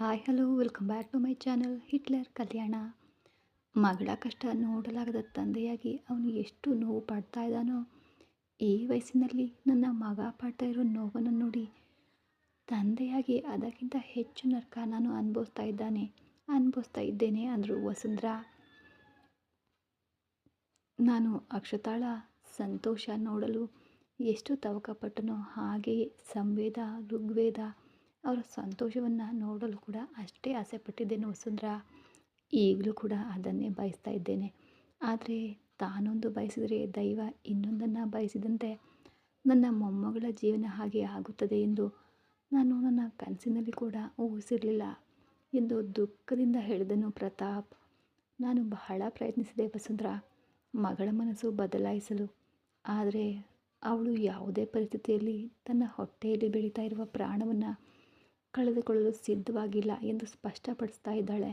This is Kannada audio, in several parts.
Hi hello welcome back to my channel Hitler Kalyana ಮಗಳ ಕಷ್ಟ ನೋಡಲಾಗದ ತಂದೆಯಾಗಿ ಅವನು ಎಷ್ಟು ನೋವು ಪಡ್ತಾ ಇದ್ದಾನೋ ಈ ವಯಸ್ಸಿನಲ್ಲಿ ನನ್ನ ಮಗ ಪಡ್ತಾ ಇರೋ ನೋವನ್ನು ನೋಡಿ ತಂದೆಯಾಗಿ ಅದಕ್ಕಿಂತ ಹೆಚ್ಚು ನರ್ಕ ನಾನು ಅನುಭವಿಸ್ತಾ ಇದ್ದಾನೆ, ಅನುಭವಿಸ್ತಾ ಇದ್ದೇನೆ ಅಂದರು ವಸುಂಧರಾ. ನಾನು ಅಕ್ಷತಾಳ ಸಂತೋಷ ನೋಡಲು ಎಷ್ಟು ತವಕಪಟ್ಟನೋ ಹಾಗೆಯೇ ಸಂವೇದ, ಋಗ್ವೇದ ಅವರ ಸಂತೋಷವನ್ನು ನೋಡಲು ಕೂಡ ಅಷ್ಟೇ ಆಸೆ ಪಟ್ಟಿದ್ದೇನೆ ವಸುಂಧರಾ. ಈಗಲೂ ಕೂಡ ಅದನ್ನೇ ಬಯಸ್ತಾ ಇದ್ದೇನೆ. ಆದರೆ ತಾನೊಂದು ಬಯಸಿದರೆ ದೈವ ಇನ್ನೊಂದನ್ನು ಬಯಸಿದಂತೆ ನನ್ನ ಮೊಮ್ಮಗಳ ಜೀವನ ಹಾಗೆ ಆಗುತ್ತದೆ ಎಂದು ನಾನು ನನ್ನ ಕನಸಿನಲ್ಲಿ ಕೂಡ ಊಹಿಸಿರಲಿಲ್ಲ ಎಂದು ದುಃಖದಿಂದ ಹೇಳಿದನು ಪ್ರತಾಪ್. ನಾನು ಬಹಳ ಪ್ರಯತ್ನಿಸಿದೆ ವಸುಂಧರಾ. ಮಗಳ ಮನಸ್ಸು ಬದಲಾಯಿಸಲು. ಆದರೆ ಅವಳು ಯಾವುದೇ ಪರಿಸ್ಥಿತಿಯಲ್ಲಿ ತನ್ನ ಹೊಟ್ಟೆಯಲ್ಲಿ ಬೆಳೀತಾ ಇರುವ ಪ್ರಾಣವನ್ನು ಕಳೆದುಕೊಳ್ಳಲು ಸಿದ್ಧವಾಗಿಲ್ಲ ಎಂದು ಸ್ಪಷ್ಟಪಡಿಸ್ತಾ ಇದ್ದಾಳೆ.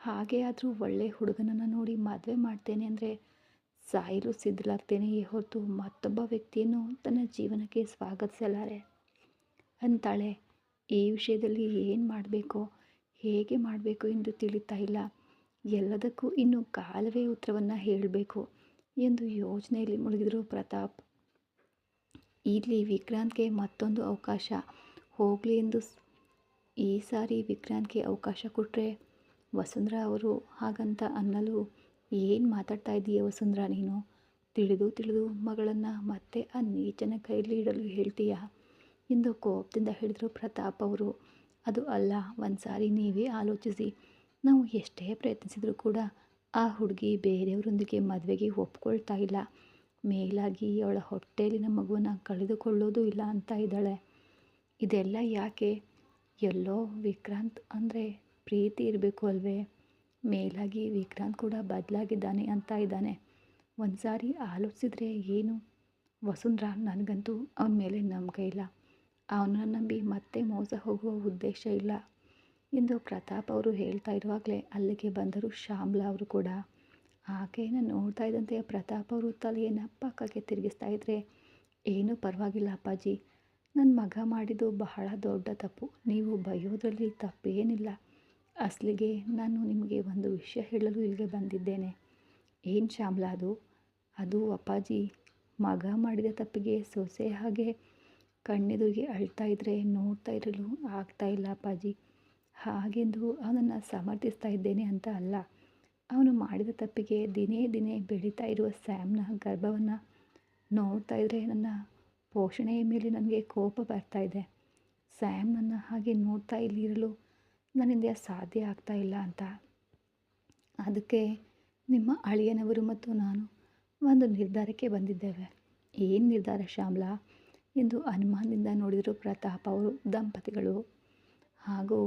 ಹಾಗೆ ಆದರೂ ಒಳ್ಳೆಯ ಹುಡುಗನನ್ನು ನೋಡಿ ಮದುವೆ ಮಾಡ್ತೇನೆ ಅಂದರೆ ಸಾಯಲು ಸಿದ್ಧಲಾಗ್ತೇನೆಯೇ ಹೊರತು ಮತ್ತೊಬ್ಬ ವ್ಯಕ್ತಿಯನ್ನು ತನ್ನ ಜೀವನಕ್ಕೆ ಸ್ವಾಗತಿಸಲಾರೆ. ಅಂತಾಳೆ, ಈ ವಿಷಯದಲ್ಲಿ ಏನು ಮಾಡಬೇಕು, ಹೇಗೆ ಮಾಡಬೇಕು ಎಂದು ತಿಳಿತಾ ಇಲ್ಲ. ಎಲ್ಲದಕ್ಕೂ ಇನ್ನು ಕಾಲವೇ ಉತ್ತರವನ್ನು ಹೇಳಬೇಕು ಎಂದು ಯೋಚನೆಯಲ್ಲಿ ಮುಳುಗಿದರು ಪ್ರತಾಪ್. ಇಲ್ಲಿ ವಿಕ್ರಾಂತ್ಗೆ ಮತ್ತೊಂದು ಅವಕಾಶ. ಹೋಗಲಿ ಎಂದು ಈ ಸಾರಿ ವಿಕ್ರಾಂತ್ಗೆ ಅವಕಾಶ ಕೊಟ್ಟರೆ ವಸುಂಧರಾ ಅವರು ಹಾಗಂತ ಅನ್ನಲು ಏನು ಮಾತಾಡ್ತಾ ಇದ್ದೀಯ ವಸುಂಧರಾ ನೀನು? ತಿಳಿದು ತಿಳಿದು ಮಗಳನ್ನು ಮತ್ತೆ ಆ ನೀಚನ ಕೈಯಲ್ಲಿ ಇಡಲು ಹೇಳ್ತೀಯಾ? ಎಂದು ಕೋಪದಿಂದ ಹೇಳಿದರು ಪ್ರತಾಪ್ ಅವರು. ಅದು ಅಲ್ಲ ಒಂದು ಸಾರಿ ನೀವೇ ಆಲೋಚಿಸಿ. ನಾವು ಎಷ್ಟೇ ಪ್ರಯತ್ನಿಸಿದರೂ ಕೂಡ ಆ ಹುಡುಗಿ ಬೇರೆಯವರೊಂದಿಗೆ ಮದುವೆಗೆ ಒಪ್ಕೊಳ್ತಾ ಇಲ್ಲ. ಮೇಲಾಗಿ ಅವಳ ಹೊಟ್ಟೆಯಲ್ಲಿನ ಮಗುವನ್ನು ಕಳೆದುಕೊಳ್ಳೋದು ಇಲ್ಲ ಅಂತ ಇದ್ದಾಳೆ. ಇದೆಲ್ಲ ಯಾಕೆ? ಎಲ್ಲೋ ವಿಕ್ರಾಂತ್ ಅಂದರೆ ಪ್ರೀತಿ ಇರಬೇಕು ಅಲ್ವೇ? ಮೇಲಾಗಿ ವಿಕ್ರಾಂತ್ ಕೂಡ ಬದಲಾಗಿದ್ದಾನೆ ಅಂತ ಇದ್ದಾನೆ. ಒಂದು ಸಾರಿ ಆಲೋಚಿಸಿದ್ರೆ ಏನು? ವಸುಂಧರಾ ನನಗಂತೂ ಅವನ ಮೇಲೆ ನಂಬಿಕೆ ಇಲ್ಲ. ಅವನನ್ನು ನಂಬಿ ಮತ್ತೆ ಮೋಸ ಹೋಗುವ ಉದ್ದೇಶ ಇಲ್ಲ. ಎಂದು ಪ್ರತಾಪ್ ಅವರು ಹೇಳ್ತಾ ಇರುವಾಗಲೇ ಅಲ್ಲಿಗೆ ಬಂದರು ಶ್ಯಾಮ್ಲಾ ಅವರು ಕೂಡ. ಆಕೆಯನ್ನು ನೋಡ್ತಾ ಇದ್ದಂತೆ ಪ್ರತಾಪ್ ಅವರು ತಲೆಯನ್ನು ಪಕ್ಕಕ್ಕೆ ತಿರುಗಿಸ್ತಾ ಇದ್ದರೆ ಏನೂ ಪರವಾಗಿಲ್ಲ ಅಪ್ಪಾಜಿ. ನನ್ನ ಮಗ ಮಾಡಿದ್ದು ಬಹಳ ದೊಡ್ಡ ತಪ್ಪು. ನೀವು ಬೈಯೋದ್ರಲ್ಲಿ ತಪ್ಪೇನಿಲ್ಲ. ಅಸಲಿಗೆ ನಾನು ನಿಮಗೆ ಒಂದು ವಿಷಯ ಹೇಳಲು ಇಲ್ಲಿಗೆ ಬಂದಿದ್ದೇನೆ. ಏನು ಶ್ಯಾಮ್ಲಾ ಅದು? ಅದು ಅಪ್ಪಾಜಿ, ಮಗ ಮಾಡಿದ ತಪ್ಪಿಗೆ ಸೊಸೆ ಹಾಗೆ ಕಣ್ಣೆದುರಿಗೆ ಅಳ್ತಾ ಇದ್ದರೆ ನೋಡ್ತಾ ಇರಲು ಆಗ್ತಾ ಇಲ್ಲ ಅಪ್ಪಾಜಿ. ಹಾಗೆಂದು ಅವನನ್ನು ಸಮರ್ಥಿಸ್ತಾ ಇದ್ದೇನೆ ಅಂತ ಅಲ್ಲ. ಅವನು ಮಾಡಿದ ತಪ್ಪಿಗೆ ದಿನೇ ದಿನೇ ಬೆಳೀತಾ ಇರುವ ಸ್ಯಾಮ್ನ ಗರ್ಭವನ್ನು ನೋಡ್ತಾ ಇದ್ದರೆ ನನ್ನ ಪೋಷಣೆಯ ಮೇಲೆ ನನಗೆ ಕೋಪ ಬರ್ತಾ ಇದೆ. ಸ್ಯಾಮ್ ನನ್ನ ಹಾಗೆ ನೋಡ್ತಾ ಇಲ್ಲಿರಲು ನನ್ನಿಂದ ಸಾಧ್ಯ ಆಗ್ತಾ ಇಲ್ಲ ಅಂತ. ಅದಕ್ಕೆ ನಿಮ್ಮ ಅಳಿಯನವರು ಮತ್ತು ನಾನು ಒಂದು ನಿರ್ಧಾರಕ್ಕೆ ಬಂದಿದ್ದೇವೆ. ಏನು ನಿರ್ಧಾರ ಶ್ಯಾಮ್ಲಾ? ಎಂದು ಅನುಮಾನದಿಂದ ನೋಡಿದರು ಪ್ರತಾಪ್ ಅವರು ದಂಪತಿಗಳು. ಹಾಗೂ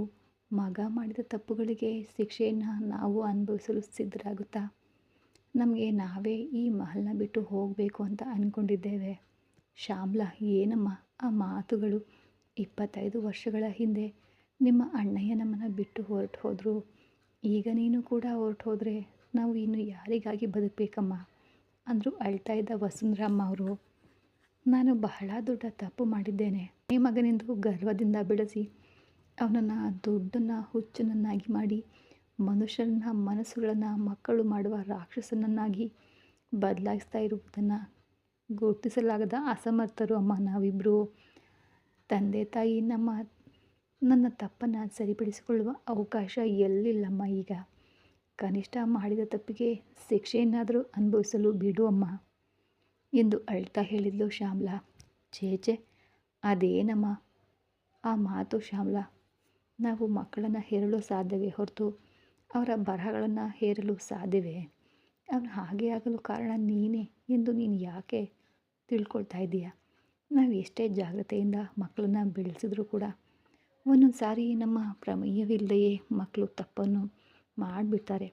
ಮಗ ಮಾಡಿದ ತಪ್ಪುಗಳಿಗೆ ಶಿಕ್ಷೆಯನ್ನು ನಾವು ಅನುಭವಿಸಲು ಸಿದ್ಧರಾಗುತ್ತಾ, ನಮಗೆ ನಾವೇ ಈ ಮಹಲ್ನ ಬಿಟ್ಟು ಹೋಗಬೇಕು ಅಂತ ಅಂದ್ಕೊಂಡಿದ್ದೇವೆ ಶ್ಯಾಮ್ಲಾ, ಏನಮ್ಮ ಆ ಮಾತುಗಳು? ಇಪ್ಪತ್ತೈದು ವರ್ಷಗಳ ಹಿಂದೆ ನಿಮ್ಮ ಅಣ್ಣಯ್ಯ ನಮ್ಮನ್ನು ಬಿಟ್ಟು ಹೊರಟು ಹೋದರು. ಈಗ ನೀನು ಕೂಡ ಹೊರಟು ಹೋದರೆ ನಾವು ಇನ್ನು ಯಾರಿಗಾಗಿ ಬದುಕಬೇಕಮ್ಮ? ಅಂದರು ಅಳ್ತಾ ಇದ್ದ ವಸುಂಧರಮ್ಮ ಅವರು. ನಾನು ಬಹಳ ದೊಡ್ಡ ತಪ್ಪು ಮಾಡಿದ್ದೇನೆ. ಈ ಮಗನೆಂದು ಗರ್ವದಿಂದ ಬೆಳೆಸಿ ಅವನನ್ನು ದುಡ್ಡನ್ನು, ಹುಚ್ಚನನ್ನಾಗಿ ಮಾಡಿ, ಮನುಷ್ಯರನ್ನ, ಮನಸ್ಸುಗಳನ್ನು, ಮಕ್ಕಳು ಮಾಡುವ ರಾಕ್ಷಸನನ್ನಾಗಿ ಬದಲಾಯಿಸ್ತಾ ಇರುವುದನ್ನು ಗುರುತಿಸಲಾಗದ ಅಸಮರ್ಥರು ಅಮ್ಮ. ನಾವಿಬ್ಬರು ತಂದೆ, ತಾಯಿ, ನಮ್ಮ, ನನ್ನ ತಪ್ಪನ್ನು ಸರಿಪಡಿಸಿಕೊಳ್ಳುವ ಅವಕಾಶ ಎಲ್ಲಿಲ್ಲಮ್ಮ ಈಗ? ಕನಿಷ್ಠ ಮಾಡಿದ ತಪ್ಪಿಗೆ ಶಿಕ್ಷೆಯನ್ನಾದರೂ ಅನುಭವಿಸಲು ಬಿಡು ಅಮ್ಮ ಎಂದು ಅಳ್ತಾ ಹೇಳಿದ್ಲು ಶ್ಯಾಮ್ಲಾ. ಚೇಚೆ ಅದೇನಮ್ಮ? ಆ ಮಾತು ಶ್ಯಾಮ್ಲಾ, ನಾವು ಮಕ್ಕಳನ್ನು ಹೇರಲು ಸಾಧ್ಯವೇ ಹೊರತು ಅವರ ಬರಹಗಳನ್ನು ಹೇರಲು ಸಾಧ್ಯವೇ? ಅವನು ಹಾಗೆ ಆಗಲು ಕಾರಣ ನೀನೇ ಎಂದು ನೀನು ಯಾಕೆ ತಿಳ್ಕೊಳ್ತಾ ಇದ್ದೀಯಾ ನಾವು ಎಷ್ಟೇ ಜಾಗ್ರತೆಯಿಂದ ಮಕ್ಕಳನ್ನ ಬೆಳೆಸಿದ್ರೂ ಕೂಡ ಒಂದೊಂದು ಸಾರಿ ನಮ್ಮ ಪ್ರಮೇಯವಿಲ್ಲದೆಯೇ ಮಕ್ಕಳು ತಪ್ಪನ್ನು ಮಾಡಿಬಿಡ್ತಾರೆ.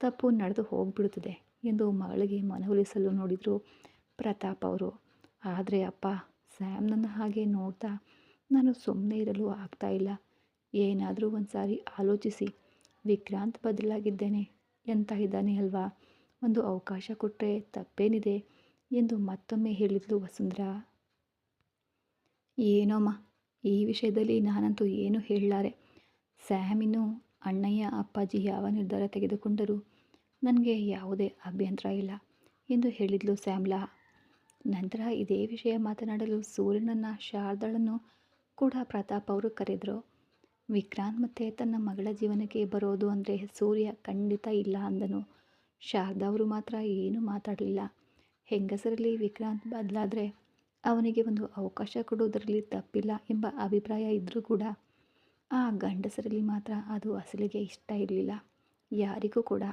ತಪ್ಪು ನಡೆದು ಹೋಗಿಬಿಡುತ್ತದೆ ಎಂದು ಮಗಳಿಗೆ ಮನವೊಲಿಸಲು ನೋಡಿದರು ಪ್ರತಾಪ್ ಅವರು. ಆದರೆ ಅಪ್ಪ ಸ್ಯಾಮ್ನನ್ನು ಹಾಗೆ ನೋಡ್ತಾ ನಾನು ಸುಮ್ಮನೆ ಇರಲು ಆಗ್ತಾ ಇಲ್ಲ. ಏನಾದರೂ ಒಂದು ಸಾರಿ ಆಲೋಚಿಸಿ, ವಿಕ್ರಾಂತ್ ಬದಲಾಗಿದ್ದೇನೆ ಎಂತ ಇದ್ದಾನೆ ಅಲ್ವಾ? ಒಂದು ಅವಕಾಶ ಕೊಟ್ಟರೆ ತಪ್ಪೇನಿದೆ. ಎಂದು ಮತ್ತೊಮ್ಮೆ ಹೇಳಿದಳು ವಸುಂಧರಾ. ಏನೋಮ್ಮ ಈ ವಿಷಯದಲ್ಲಿ ನಾನಂತೂ ಏನು ಹೇಳಲಾರೆ. ಸ್ಯಾಮಿನು ಅಣ್ಣಯ್ಯ ಅಪ್ಪಾಜಿ ಯಾವ ನಿರ್ಧಾರ ತೆಗೆದುಕೊಂಡರೂ? ನನಗೆ ಯಾವುದೇ ಅಭ್ಯಂತರ ಇಲ್ಲ ಎಂದು ಹೇಳಿದ್ಲು ಸ್ಯಾಮ್ಲಾ ನಂತರ ಇದೇ ವಿಷಯ ಮಾತನಾಡಲು ಸೂರ್ಯನನ್ನು ಶಾರದಳನ್ನು ಕೂಡ ಪ್ರತಾಪ್ ಅವರು ಕರೆದರು. ವಿಕ್ರಾಂತ್ ಮತ್ತು ತನ್ನ ಮಗಳ ಜೀವನಕ್ಕೆ ಬರೋದು ಅಂದರೆ ಸೂರ್ಯ ಖಂಡಿತ ಇಲ್ಲ ಅಂದನು. ಶಾರದಾ ಅವರು ಮಾತ್ರ ಏನೂ ಮಾತಾಡಲಿಲ್ಲ. ಹೆಂಗಸರಲ್ಲಿ ವಿಕ್ರಾಂತ್ ಬದಲಾದರೆ ಅವನಿಗೆ ಒಂದು ಅವಕಾಶ ಕೊಡುವುದರಲ್ಲಿ ತಪ್ಪಿಲ್ಲ ಎಂಬ ಅಭಿಪ್ರಾಯ ಇದ್ದರೂ ಕೂಡ, ಆ ಗಂಡಸರಲ್ಲಿ ಮಾತ್ರ ಅದು ಅಸಲಿಗೆ ಇಷ್ಟ ಇರಲಿಲ್ಲ. ಯಾರಿಗೂ ಕೂಡ.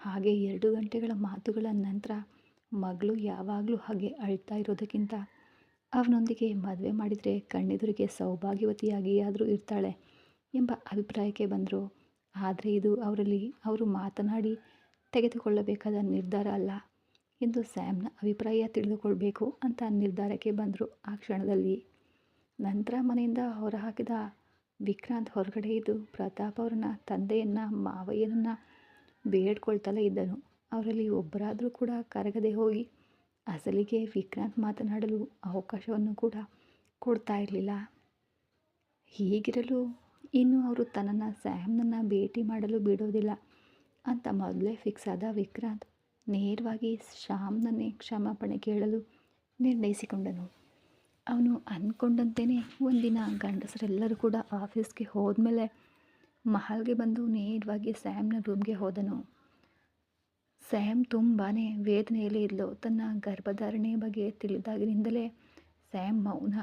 ಹಾಗೆ ಎರಡು ಗಂಟೆಗಳ ಮಾತುಗಳ ನಂತರ ಮಗಳು ಯಾವಾಗಲೂ ಹಾಗೆ ಅಳ್ತಾ ಇರೋದಕ್ಕಿಂತ ಅವನೊಂದಿಗೆ ಮದುವೆ ಮಾಡಿದರೆ ಕಣ್ಣೆದುರಿಗೆ ಸೌಭಾಗ್ಯವತಿಯಾಗಿಯಾದರೂ ಇರ್ತಾಳೆ ಎಂಬ ಅಭಿಪ್ರಾಯಕ್ಕೆ ಬಂದರು. ಆದರೆ ಇದು ಅವರಲ್ಲಿ ಅವರು ಮಾತನಾಡಿ ತೆಗೆದುಕೊಳ್ಳಬೇಕಾದ ನಿರ್ಧಾರ ಅಲ್ಲ. ಎಂದು ಸ್ಯಾಮ್ನ ಅಭಿಪ್ರಾಯ ತಿಳಿದುಕೊಳ್ಬೇಕು ಅಂತ ನಿರ್ಧಾರಕ್ಕೆ ಬಂದರು ಆ ಕ್ಷಣದಲ್ಲಿ. ನಂತರ ಮನೆಯಿಂದ ಹೊರಹಾಕಿದ ವಿಕ್ರಾಂತ್ ಹೊರಗಡೆ ಇದ್ದು ಪ್ರತಾಪ್ ಅವರನ್ನ, ತಂದೆಯನ್ನು, ಮಾವಯ್ಯನನ್ನು ಬೇಡ್ಕೊಳ್ತಲೇ ಇದ್ದನು. ಅವರಲ್ಲಿ ಒಬ್ಬರಾದರೂ ಕೂಡ ಕರಗದೆ ಹೋಗಿ ಅಸಲಿಗೆ ವಿಕ್ರಾಂತ್ ಮಾತನಾಡಲು ಅವಕಾಶವನ್ನು ಕೂಡ ಕೊಡ್ತಾ ಇರಲಿಲ್ಲ. ಹೀಗಿರಲು ಇನ್ನು ಅವರು ತನ್ನನ್ನು ಸ್ಯಾಮ್ನನ್ನು ಭೇಟಿ ಮಾಡಲು ಬಿಡೋದಿಲ್ಲ ಅಂತ ಮೊದಲೇ ಫಿಕ್ಸ್ ಆದ ವಿಕ್ರಾಂತ್ ನೇರವಾಗಿ ಶ್ಯಾಮ್ನನ್ನೇ ಕ್ಷಮಾಪಣೆ ಕೇಳಲು ನಿರ್ಣಯಿಸಿಕೊಂಡನು. ಅವನು ಅಂದ್ಕೊಂಡಂತೆಯೇ ಒಂದಿನ ಗಂಡಸರೆಲ್ಲರೂ ಕೂಡ ಆಫೀಸ್ಗೆ ಹೋದ್ಮೇಲೆ ಮಹಲ್ಗೆ ಬಂದು ನೇರವಾಗಿ ಸ್ಯಾಮ್ನ ರೂಮ್ಗೆ ಹೋದನು. ಸ್ಯಾಮ್ ತುಂಬಾ ವೇದನೆಯಲ್ಲಿ ಇದ್ಲು. ತನ್ನ ಗರ್ಭಧಾರಣೆ ಬಗ್ಗೆ ತಿಳಿದಾಗಿನಿಂದಲೇ ಸ್ಯಾಮ್ ಮೌನ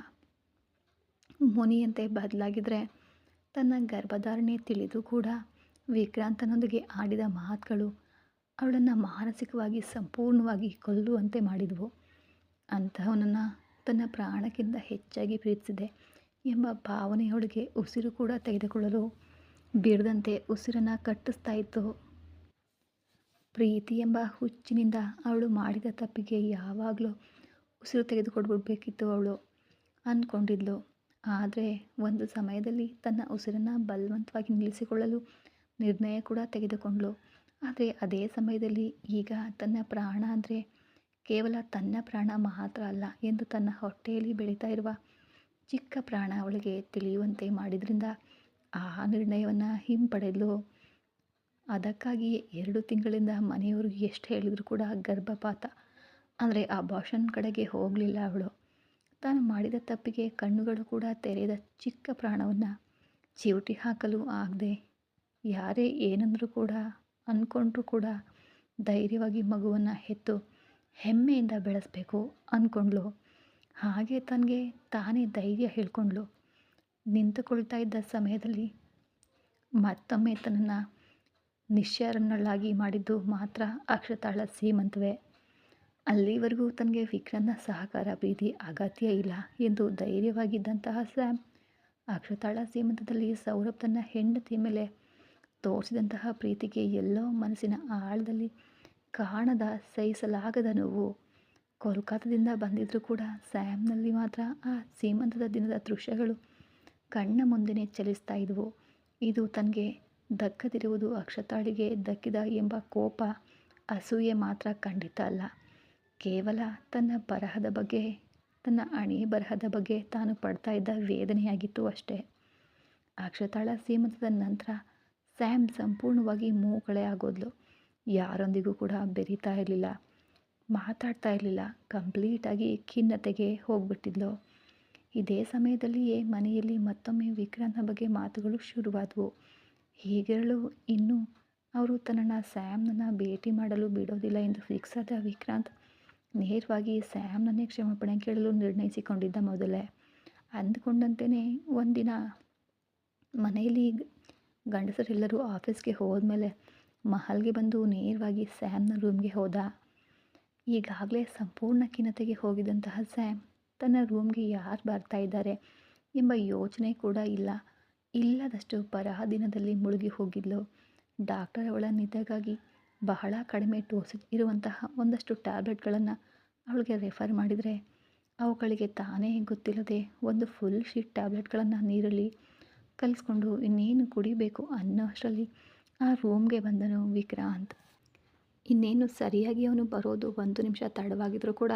ಮುನಿಯಂತೆ ಬದಲಾಗಿದ್ರೆ ತನ್ನ ಗರ್ಭಧಾರಣೆ ತಿಳಿದು ಕೂಡ ವಿಕ್ರಾಂತನೊಂದಿಗೆ ಆಡಿದ ಮಾತುಗಳು ಅವಳನ್ನು ಮಾನಸಿಕವಾಗಿ ಸಂಪೂರ್ಣವಾಗಿ ಕೊಲ್ಲುವಂತೆ ಮಾಡಿದವು. ಅಂತಹವನನ್ನು ತನ್ನ ಪ್ರಾಣಕ್ಕಿಂತ ಹೆಚ್ಚಾಗಿ ಪ್ರೀತಿಸಿದೆ ಎಂಬ ಭಾವನೆಯೊಳಗೆ ಉಸಿರು ಕೂಡ ತೆಗೆದುಕೊಳ್ಳಲು ಬಿಡದಂತೆ ಉಸಿರನ್ನು ಕಟ್ಟಿಸ್ತಾ ಇತ್ತು. ಪ್ರೀತಿ ಎಂಬ ಹುಚ್ಚಿನಿಂದ ಅವಳು ಮಾಡಿದ ತಪ್ಪಿಗೆ ಯಾವಾಗಲೂ ಉಸಿರು ತೆಗೆದುಕೊಡ್ಬಿಡ್ಬೇಕಿತ್ತು ಅವಳು ಅಂದ್ಕೊಂಡಿದ್ಲು ಆದರೆ ಒಂದು ಸಮಯದಲ್ಲಿ ತನ್ನ ಉಸಿರನ್ನು ಬಲವಂತವಾಗಿ ನಿಲ್ಲಿಸಿಕೊಳ್ಳಲು ನಿರ್ಣಯ ಕೂಡ ತೆಗೆದುಕೊಂಡ್ಳು. ಆದರೆ ಅದೇ ಸಮಯದಲ್ಲಿ ಈಗ ತನ್ನ ಪ್ರಾಣ ಅಂದರೆ ಕೇವಲ ತನ್ನ ಪ್ರಾಣ ಮಾತ್ರ ಅಲ್ಲ ಎಂದು ತನ್ನ ಹೊಟ್ಟೆಯಲ್ಲಿ ಬೆಳೀತಾ ಇರುವ ಚಿಕ್ಕ ಪ್ರಾಣ ಅವಳಿಗೆ ತಿಳಿಯುವಂತೆ ಮಾಡಿದ್ರಿಂದ ಆ ನಿರ್ಣಯವನ್ನು ಹಿಂಪಡೆದಲು. ಅದಕ್ಕಾಗಿ ಎರಡು ತಿಂಗಳಿಂದ ಮನೆಯವ್ರಿಗೆ ಎಷ್ಟು ಹೇಳಿದರೂ ಕೂಡ ಗರ್ಭಪಾತ. ಅಂದರೆ ಆ ಬಾಷನ್ ಕಡೆಗೆ ಹೋಗಲಿಲ್ಲ ಅವಳು. ತಾನು ಮಾಡಿದ ತಪ್ಪಿಗೆ ಕಣ್ಣುಗಳು ಕೂಡ ತೆರೆದ ಚಿಕ್ಕ ಪ್ರಾಣವನ್ನು ಚಿವುಟಿ ಹಾಕಲು ಆಗದೆ ಯಾರೇ ಏನಂದರೂ ಕೂಡ ಅಂದ್ಕೊಂಡ್ರೂ ಕೂಡ ಧೈರ್ಯವಾಗಿ ಮಗುವನ್ನು ಹೆತ್ತು ಹೆಮ್ಮೆಯಿಂದ ಬೆಳೆಸಬೇಕು ಅಂದ್ಕೊಂಡ್ಳು ಹಾಗೆ ತನಗೆ ತಾನೇ ಧೈರ್ಯ ಹೇಳ್ಕೊಂಡ್ಳು. ನಿಂತುಕೊಳ್ತಾ ಇದ್ದ ಸಮಯದಲ್ಲಿ ಮತ್ತೊಮ್ಮೆ ತನ್ನನ್ನು ನಿಶ್ಚರನ್ನಳಾಗಿ ಮಾಡಿದ್ದು ಮಾತ್ರ ಅಕ್ಷತಾಳ ಸೀಮಂತವೇ. ಅಲ್ಲಿವರೆಗೂ ತನಗೆ ವಿಕ್ರನ್ನ ಸಹಕಾರ, ಪ್ರೀತಿ ಅಗತ್ಯ ಇಲ್ಲ ಎಂದು ಧೈರ್ಯವಾಗಿದ್ದಂತಹ ಸ್ಯಾಮ್ ಅಕ್ಷತಾಳ ಸೀಮಂತದಲ್ಲಿ ಸೌರಭ್ ತನ್ನ ಹೆಂಡತಿ ಮೇಲೆ ತೋರಿಸಿದಂತಹ ಪ್ರೀತಿಗೆ ಎಲ್ಲೋ ಮನಸ್ಸಿನ ಆಳದಲ್ಲಿ ಕಾಣದ, ಸಹಿಸಲಾಗದ ನೋವು. ಕೋಲ್ಕತ್ತಾದಿಂದ ಬಂದಿದ್ದರೂ ಕೂಡ ಸ್ಯಾಮ್ನಲ್ಲಿ ಮಾತ್ರ ಆ ಸೀಮಂತದ ದಿನದ ದೃಶ್ಯಗಳು ಕಣ್ಣ ಮುಂದೆನೇ ಚಲಿಸ್ತಾ ಇದ್ವು. ಇದು ತನಗೆ ದಕ್ಕದಿರುವುದು ಅಕ್ಷತಾಳಿಗೆ ದಕ್ಕಿದ ಎಂಬ ಕೋಪ ಅಸೂಯೆ ಮಾತ್ರ ಖಂಡಿತ ಅಲ್ಲ. ಕೇವಲ ತನ್ನ ಬರಹದ ಬಗ್ಗೆ, ತನ್ನ ಅಣಿ ಬರಹದ ಬಗ್ಗೆ ತಾನು ಪಡ್ತಾ ಇದ್ದ ವೇದನೆಯಾಗಿತ್ತು ಅಷ್ಟೇ. ಅಕ್ಷತಾಳ ಸೀಮಂತದ ನಂತರ ಸ್ಯಾಮ್ ಸಂಪೂರ್ಣವಾಗಿ ಮೂಕಳೆ ಆಗೋದ್ಲು. ಯಾರೊಂದಿಗೂ ಕೂಡ ಬೆರೀತಾ ಇರಲಿಲ್ಲ. ಮಾತಾಡ್ತಾ ಇರಲಿಲ್ಲ. ಕಂಪ್ಲೀಟಾಗಿ ಖಿನ್ನತೆಗೆ ಹೋಗ್ಬಿಟ್ಟಿದ್ಲು. ಇದೇ ಸಮಯದಲ್ಲಿಯೇ ಮನೆಯಲ್ಲಿ ಮತ್ತೊಮ್ಮೆ ವಿಕ್ರಾಂತ್ನ ಬಗ್ಗೆ ಮಾತುಗಳು ಶುರುವಾದವು. ಹೀಗಿರಲು ಇನ್ನೂ ಅವರು ತನ್ನ ಸ್ಯಾಮ್ನನ್ನು ಭೇಟಿ ಮಾಡಲು ಬಿಡೋದಿಲ್ಲ ಎಂದು ಫಿಕ್ಸ್ ಆದ ವಿಕ್ರಾಂತ್ ನೇರವಾಗಿ ಸ್ಯಾಮ್ನನ್ನೇ ಕ್ಷಮಾಪಣೆ ಕೇಳಲು ನಿರ್ಣಯಿಸಿಕೊಂಡಿದ್ದ ಮೊದಲೇ. ಅಂದ್ಕೊಂಡಂತೆಯೇ ಒಂದಿನ ಮನೆಯಲ್ಲಿ ಗಂಡಸರೆಲ್ಲರೂ ಆಫೀಸ್ಗೆ ಹೋದ್ಮೇಲೆ ಮಹಲ್ಗೆ ಬಂದು ನೇರವಾಗಿ ಸ್ಯಾಮ್ನ ರೂಮ್ಗೆ ಹೋದ. ಈಗಾಗಲೇ ಸಂಪೂರ್ಣ ಖಿನ್ನತೆಗೆ ಹೋಗಿದಂತಹ ಸ್ಯಾಮ್ ತನ್ನ ರೂಮ್ಗೆ ಯಾರು ಬರ್ತಾ ಇದ್ದಾರೆ ಎಂಬ ಯೋಚನೆ ಕೂಡ ಇಲ್ಲ. ಇಲ್ಲದಷ್ಟು ಬರಹ ದಿನದಲ್ಲಿ ಮುಳುಗಿ ಹೋಗಿದ್ಲು. ಡಾಕ್ಟರ್ ಅವಳ ನಿದ್ದೆಗಾಗಿ ಬಹಳ ಕಡಿಮೆ ಡೋಸೇಜ್ ಇರುವಂತಹ ಒಂದಷ್ಟು ಟ್ಯಾಬ್ಲೆಟ್ಗಳನ್ನು ಅವಳಿಗೆ ರೆಫರ್ ಮಾಡಿದರೆ ಅವುಗಳಿಗೆ ತಾನೇ ಗೊತ್ತಿಲ್ಲದೆ ಒಂದು ಫುಲ್ ಶೀಟ್ ಟ್ಯಾಬ್ಲೆಟ್ಗಳನ್ನು ನೀರಲ್ಲಿ ಕಲಿಸ್ಕೊಂಡು ಇನ್ನೇನು ಕುಡಿಬೇಕು ಅನ್ನೋಷ್ಟರಲ್ಲಿ ಆ ರೂಮ್ಗೆ ಬಂದನು ವಿಕ್ರಾಂತ್. ಇನ್ನೇನು ಸರಿಯಾಗಿ ಅವನು ಬರೋದು ಒಂದು ನಿಮಿಷ ತಡವಾಗಿದ್ರೂ ಕೂಡ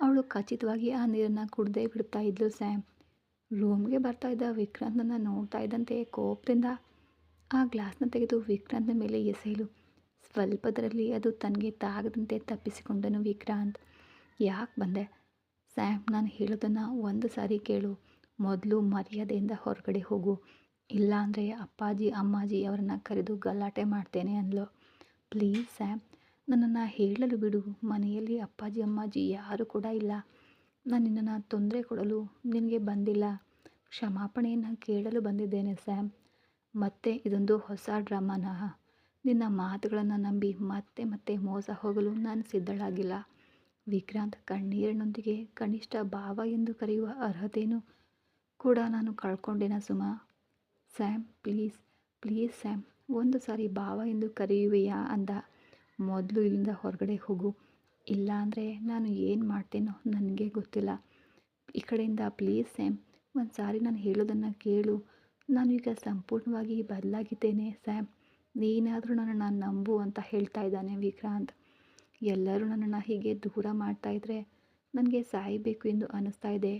ಅವಳು ಖಚಿತವಾಗಿ ಆ ನೀರನ್ನು ಕುಡ್ದೇ ಬಿಡ್ತಾ ಇದ್ಲು ಸ್ಯಾಮ್. ರೂಮ್ಗೆ ಬರ್ತಾ ಇದ್ದ ವಿಕ್ರಾಂತನ ನೋಡ್ತಾ ಇದ್ದಂತೆ ಕೋಪದಿಂದ ಆ ಗ್ಲಾಸ್ನ ತೆಗೆದು ವಿಕ್ರಾಂತ್ನ ಮೇಲೆ ಎಸೆಯಲು ಸ್ವಲ್ಪದರಲ್ಲಿ ಅದು ತನಗೆ ತಾಗದಂತೆ ತಪ್ಪಿಸಿಕೊಂಡನು ವಿಕ್ರಾಂತ್. ಯಾಕೆ ಬಂದೆ? ಸ್ಯಾಮ್, ನಾನು ಹೇಳೋದನ್ನು ಒಂದು ಸಾರಿ ಕೇಳು. ಮೊದಲು ಮರ್ಯಾದೆಯಿಂದ ಹೊರಗಡೆ ಹೋಗು. ಇಲ್ಲಾಂದರೆ ಅಪ್ಪಾಜಿ, ಅಮ್ಮಾಜಿ ಅವರನ್ನು ಕರೆದು ಗಲಾಟೆ ಮಾಡ್ತೇನೆ ಅಂದ್ಲು. ಪ್ಲೀಸ್ ಸ್ಯಾಮ್, ನನ್ನನ್ನು ಹೇಳಲು ಬಿಡು. ಮನೆಯಲ್ಲಿ ಅಪ್ಪಾಜಿ, ಅಮ್ಮಾಜಿ ಯಾರು ಕೂಡ ಇಲ್ಲ. ನಾನು ನಿನ್ನನ್ನು ತೊಂದರೆ ಕೊಡಲು ನಿನಗೆ ಬಂದಿಲ್ಲ. ಕ್ಷಮಾಪಣೆಯನ್ನು ಕೇಳಲು ಬಂದಿದ್ದೇನೆ ಸ್ಯಾಮ್. ಮತ್ತೆ ಇದೊಂದು ಹೊಸ ಡ್ರಾಮಾನ. ನಿನ್ನ ಮಾತುಗಳನ್ನು ನಂಬಿ ಮತ್ತೆ ಮತ್ತೆ ಮೋಸ ಹೋಗಲು ನಾನು ಸಿದ್ಧಳಾಗಿಲ್ಲ. ವಿಕ್ರಾಂತ್ ಕಣ್ಣೀರಿನೊಂದಿಗೆ ಕನಿಷ್ಠ ಭಾವ ಎಂದು ಕರೆಯುವ ಅರ್ಹತೆಯನ್ನು ಕೂಡ ನಾನು ಕಳ್ಕೊಂಡಿನ ಸುಮಾ. ಸ್ಯಾಮ್, ಪ್ಲೀಸ್ ಪ್ಲೀಸ್ ಸ್ಯಾಮ್, ಒಂದು ಸಾರಿ ಭಾವ ಎಂದು ಕರೆಯುವೆಯಾ ಅಂದ. ಮೊದಲು ಇಲ್ಲಿಂದ ಹೊರಗಡೆ ಹೋಗು. ಇಲ್ಲ ಅಂದರೆ ನಾನು ಏನು ಮಾಡ್ತೇನೋ ನನಗೆ ಗೊತ್ತಿಲ್ಲ. ಈ ಕಡೆಯಿಂದ ಪ್ಲೀಸ್ ಸ್ಯಾಮ್, ಒಂದು ಸಾರಿ ನಾನು ಹೇಳೋದನ್ನು ಕೇಳು. ನಾನು ಈಗ ಸಂಪೂರ್ಣವಾಗಿ ಬದಲಾಗಿದ್ದೇನೆ ಸ್ಯಾಮ್. ನೀನಾದರೂ ನನ್ನನ್ನು ನಂಬು ಅಂತ ಹೇಳ್ತಾ ಇದ್ದಾನೆ ವಿಕ್ರಾಂತ್. ಎಲ್ಲರೂ ನನ್ನನ್ನು ಹೀಗೆ ದೂರ ಮಾಡ್ತಾಯಿದ್ರೆ ನನಗೆ ಸಾಯಬೇಕು ಎಂದು ಅನ್ನಿಸ್ತಾ ಇದೆ.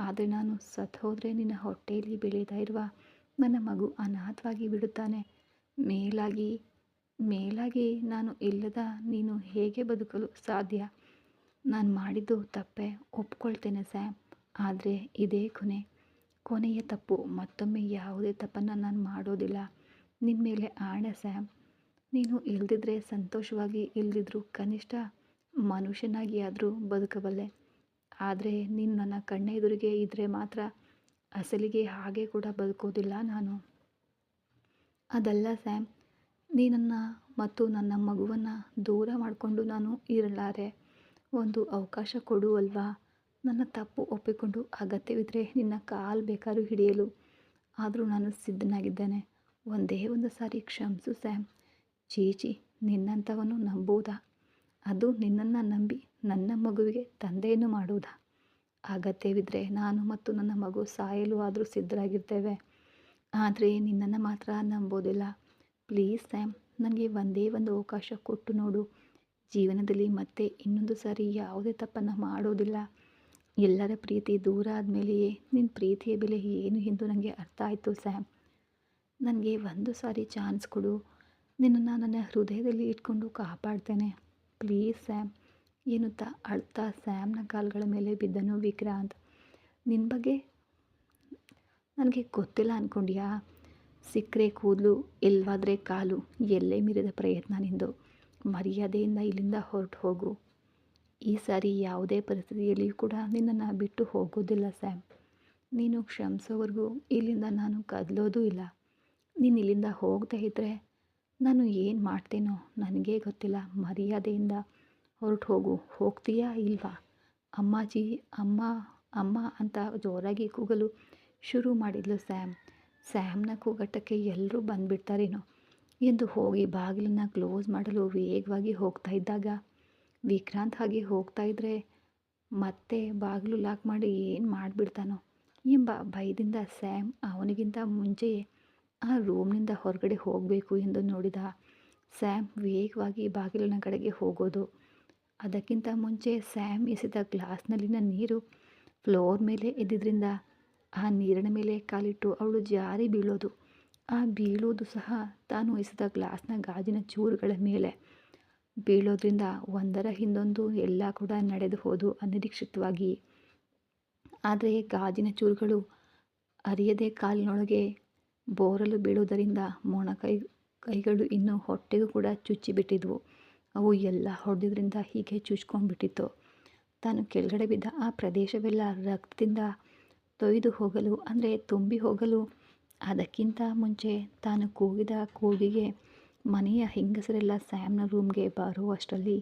ಆದರೆ ನಾನು ಸತ್ತು ನಿನ್ನ ಹೊಟ್ಟೆಯಲ್ಲಿ ಬೆಳೀತಾ ಇರುವ ನನ್ನ ಮಗು ಅನಾಥವಾಗಿ ಬಿಡುತ್ತಾನೆ. ಮೇಲಾಗಿ ಮೇಲಾಗಿ ನಾನು ಇಲ್ಲದ ನೀನು ಹೇಗೆ ಬದುಕಲು ಸಾಧ್ಯ? ನಾನು ಮಾಡಿದ್ದು ತಪ್ಪೆ, ಒಪ್ಕೊಳ್ತೇನೆ ಸ್ಯಾಮ್. ಆದರೆ ಇದೇ ಕೊನೆ. ಕೊನೆಯ ತಪ್ಪು, ಮತ್ತೊಮ್ಮೆ ಯಾವುದೇ ತಪ್ಪನ್ನು ನಾನು ಮಾಡೋದಿಲ್ಲ. ನಿನ್ನ ಮೇಲೆ ಆಣೆ ಸ್ಯಾಮ್. ನೀನು ಇಲ್ದಿದ್ರೆ ಸಂತೋಷವಾಗಿ ಇಲ್ದಿದ್ರು ಕನಿಷ್ಠ ಮನುಷ್ಯನಾಗಿ ಆದರೂ ಬದುಕಬಲ್ಲೆ. ಆದರೆ ನೀನು ನನ್ನ ಕಣ್ಣೆದುರಿಗೆ ಇದ್ದರೆ ಮಾತ್ರ ಅಸಲಿಗೆ ಹಾಗೆ ಕೂಡ ಬದುಕೋದಿಲ್ಲ ನಾನು. ಅದಲ್ಲ ಸ್ಯಾಮ್, ನೀನನ್ನು ಮತ್ತು ನನ್ನ ಮಗುವನ್ನು ದೂರ ಮಾಡಿಕೊಂಡು ನಾನು ಇರಲಾರೆ. ಒಂದು ಅವಕಾಶ ಕೊಡು ಅಲ್ವಾ? ನನ್ನ ತಪ್ಪು ಒಪ್ಪಿಕೊಂಡು ಅಗತ್ಯವಿದ್ದರೆ ನಿನ್ನ ಕಾಲು ಬೇಕಾದ್ರೂ ಹಿಡಿಯಲು. ಆದರೂ ನಾನು ಸಿದ್ಧನಾಗಿದ್ದೇನೆ. ಒಂದೇ ಒಂದು ಸಾರಿ ಕ್ಷಮಿಸು ಸ್ಯಾಮ್. ಚೀಚಿ, ನಿನ್ನಂಥವನು ನಂಬೋದಾ ಅದು ನಿನ್ನನ್ನು ನಂಬಿ ನನ್ನ ಮಗುವಿಗೆ ತಂದೆಯನ್ನು ಮಾಡುವುದಾ? ಅಗತ್ಯವಿದ್ದರೆ ನಾನು ಮತ್ತು ನನ್ನ ಮಗು ಸಾಯಲು ಆದರೂ ಸಿದ್ಧರಾಗಿರ್ತೇವೆ. ಆದರೆ ನಿನ್ನನ್ನು ಮಾತ್ರ ನಂಬೋದಿಲ್ಲ. ಪ್ಲೀಸ್ ಸ್ಯಾಮ್, ನನಗೆ ಒಂದೇ ಒಂದು ಅವಕಾಶ ಕೊಟ್ಟು ನೋಡು. ಜೀವನದಲ್ಲಿ ಮತ್ತೆ ಇನ್ನೊಂದು ಸಾರಿ ಯಾವುದೇ ತಪ್ಪನ್ನು ಮಾಡೋದಿಲ್ಲ. ಎಲ್ಲರ ಪ್ರೀತಿ ದೂರ ಆದಮೇಲೆಯೇ ನಿನ್ನ ಪ್ರೀತಿಯ ಬೆಲೆ ಏನು ಎಂದು ನನಗೆ ಅರ್ಥ ಆಯಿತು ಸ್ಯಾಮ್. ನನಗೆ ಒಂದು ಸಾರಿ ಚಾನ್ಸ್ ಕೊಡು. ನಿನ್ನನ್ನು ನನ್ನ ಹೃದಯದಲ್ಲಿ ಇಟ್ಕೊಂಡು ಕಾಪಾಡ್ತೇನೆ. Please Sam. ಎನ್ನುತ್ತಾ ಅಳ್ತಾ ಸ್ಯಾಮ್ನ ಕಾಲುಗಳ ಮೇಲೆ ಬಿದ್ದನು ವಿಕ್ರಾಂತ್. ನಿನ್ನ ಬಗ್ಗೆ ನನಗೆ ಗೊತ್ತಿಲ್ಲ ಅಂದ್ಕೊಂಡ್ಯಾ ಸಿಕ್ಕರೆ, ಕೂದಲು, ಇಲ್ವಾದರೆ ಕಾಲು, ಎಲ್ಲೇ ಮೀರಿದ ಪ್ರಯತ್ನ ನಿಂದು. ಮರ್ಯಾದೆಯಿಂದ ಇಲ್ಲಿಂದ ಹೊರಟು ಹೋಗು. ಈ ಸಾರಿ ಯಾವುದೇ ಪರಿಸ್ಥಿತಿಯಲ್ಲಿಯೂ ಕೂಡ ನಿನ್ನನ್ನು ಬಿಟ್ಟು ಹೋಗೋದಿಲ್ಲ ಸ್ಯಾಮ್. ನೀನು ಕ್ಷಮಿಸೋವರೆಗೂ ಇಲ್ಲಿಂದ ನಾನು ಕದಲೋದೂ ಇಲ್ಲ. ನೀನು ಇಲ್ಲಿಂದ ಹೋಗದೇ ಇದ್ದರೆ ನಾನು ಏನು ಮಾಡ್ತೇನೋ ನನಗೇ ಗೊತ್ತಿಲ್ಲ. ಮರ್ಯಾದೆಯಿಂದ ಹೊರಟು ಹೋಗು, ಹೋಗ್ತೀಯಾ ಇಲ್ವಾ? ಅಮ್ಮಾಜಿ, ಅಮ್ಮ ಅಮ್ಮ ಅಂತ ಜೋರಾಗಿ ಕೂಗಲು ಶುರು ಮಾಡಿದ್ಲು ಸ್ಯಾಮ್. ಸ್ಯಾಮ್ನ ಕೂಗಟ್ಟಕ್ಕೆ ಎಲ್ಲರೂ ಬಂದುಬಿಡ್ತಾರೇನೋ. ಎಂದು ಹೋಗಿ ಬಾಗಿಲನ್ನು ಕ್ಲೋಸ್ ಮಾಡಲು ವೇಗವಾಗಿ ಹೋಗ್ತಾ ಇದ್ದಾಗ ವಿಕ್ರಾಂತ್ ಹಾಗೆ ಹೋಗ್ತಾ ಇದ್ದರೆ ಮತ್ತೆ ಬಾಗಿಲು ಲಾಕ್ ಮಾಡಿ ಏನು ಮಾಡಿಬಿಡ್ತಾನೋ ಎಂಬ ಭಯದಿಂದ ಸ್ಯಾಮ್ ಅವನಿಗಿಂತ ಮುಂಚೆಯೇ ಆ ರೂಮ್ನಿಂದ ಹೊರಗಡೆ ಹೋಗಬೇಕು ಎಂದು ನೋಡಿದ. ಸ್ಯಾಮ್ ವೇಗವಾಗಿ ಬಾಗಿಲಿನ ಕಡೆಗೆ ಹೋಗೋದು ಅದಕ್ಕಿಂತ ಮುಂಚೆ ಸ್ಯಾಮ್ ಎಸೆದ ಗ್ಲಾಸ್ನಲ್ಲಿನ ನೀರು ಫ್ಲೋರ್ ಮೇಲೆ ಎದ್ದಿದ್ದರಿಂದ ಆ ನೀರಿನ ಮೇಲೆ ಕಾಲಿಟ್ಟು ಅವಳು ಜಾರಿ ಬೀಳೋದು. ಆ ಬೀಳೋದು ಸಹ ತಾನು ಎಸೆದ ಗ್ಲಾಸ್ನ ಗಾಜಿನ ಚೂರುಗಳ ಮೇಲೆ. ಬೀಳೋದ್ರಿಂದ ಒಂದರ ಹಿಂದೊಂದು ಎಲ್ಲ ಕೂಡ ನಡೆದು ಹೋದು ಅನಿರೀಕ್ಷಿತವಾಗಿ. ಆದರೆ ಗಾಜಿನ ಚೂರುಗಳು ಅರಿಯದೆ ಕಾಲಿನೊಳಗೆ ಬೋರಲು ಬೀಳುವುದರಿಂದ ಮೊಣಕೈ ಕೈಗಳು ಇನ್ನೂ ಹೊಟ್ಟೆಗೂ ಕೂಡ ಚುಚ್ಚಿಬಿಟ್ಟಿದ್ವು. ಅವು ಎಲ್ಲ ಹೊಡೆದಿದ್ರಿಂದ ಹೀಗೆ ಚುಚ್ಕೊಂಡ್ಬಿಟ್ಟಿತ್ತು. ತಾನು ಕೆಳಗಡೆ ಬಿದ್ದ ಆ ಪ್ರದೇಶವೆಲ್ಲ ರಕ್ತದಿಂದ ತೊಯ್ದು ಹೋಗಲು, ಅಂದರೆ ತುಂಬಿ ಹೋಗಲು. ಅದಕ್ಕಿಂತ ಮುಂಚೆ ತಾನು ಕೂಗಿದ ಕೂಗಿಗೆ ಮನೆಯ ಹೆಂಗಸರೆಲ್ಲ ಸ್ಯಾಮ್ನ ರೂಮ್ಗೆ ಬರುವಷ್ಟರಲ್ಲಿ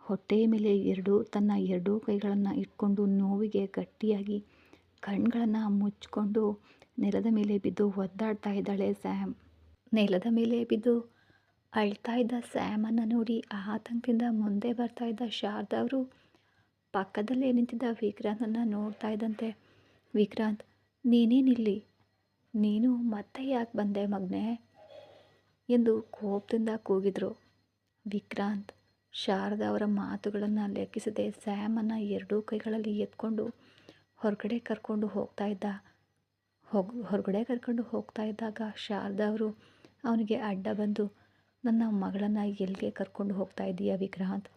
ಹೊಟ್ಟೆಯ ಮೇಲೆ ಎರಡು, ತನ್ನ ಎರಡೂ ಕೈಗಳನ್ನು ಇಟ್ಕೊಂಡು ನೋವಿಗೆ ಗಟ್ಟಿಯಾಗಿ ಕಣ್ಗಳನ್ನು ಮುಚ್ಕೊಂಡು ನೆಲದ ಮೇಲೆ ಬಿದ್ದು ಒದ್ದಾಡ್ತಾ ಇದ್ದಾಳೆ ಸ್ಯಾಮ್. ನೆಲದ ಮೇಲೆ ಬಿದ್ದು ಅಳ್ತಾ ಇದ್ದ ಸ್ಯಾಮನ್ನು ನೋಡಿ ಆತಂಕದಿಂದ ಮುಂದೆ ಬರ್ತಾ ಇದ್ದ ಶಾರದಾ ಅವರು ಪಕ್ಕದಲ್ಲೇ ನಿಂತಿದ್ದ ವಿಕ್ರಾಂತನ್ನು ನೋಡ್ತಾ ಇದ್ದಂತೆ. ವಿಕ್ರಾಂತ್ ನೀನೇನಿಲ್ಲಿ ನೀನು ಮತ್ತೆ ಯಾಕೆ ಬಂದೆ ಮಗ್ನೆ? ಎಂದು ಕೋಪದಿಂದ ಕೂಗಿದ್ರು. ವಿಕ್ರಾಂತ್, ಶಾರದಾ ಅವರ ಮಾತುಗಳನ್ನು ಲೆಕ್ಕಿಸದೆ ಸ್ಯಾಮನ್ನು ಎರಡೂ ಕೈಗಳಲ್ಲಿ ಎತ್ಕೊಂಡು ಹೊರಗಡೆ ಕರ್ಕೊಂಡು ಹೋಗ್ತಾ ಇದ್ದ. ಹೊರಗಡೆ ಕರ್ಕೊಂಡು ಹೋಗ್ತಾ ಇದ್ದಾಗ ಶಾರದಾ ಅವರು ಅವನಿಗೆ ಅಡ್ಡ ಬಂದು ನನ್ನ ಮಗಳನ್ನು ಎಲ್ಲಿಗೆ ಕರ್ಕೊಂಡು ಹೋಗ್ತಾ ಇದ್ದೀಯಾ ವಿಕ್ರಾಂತ್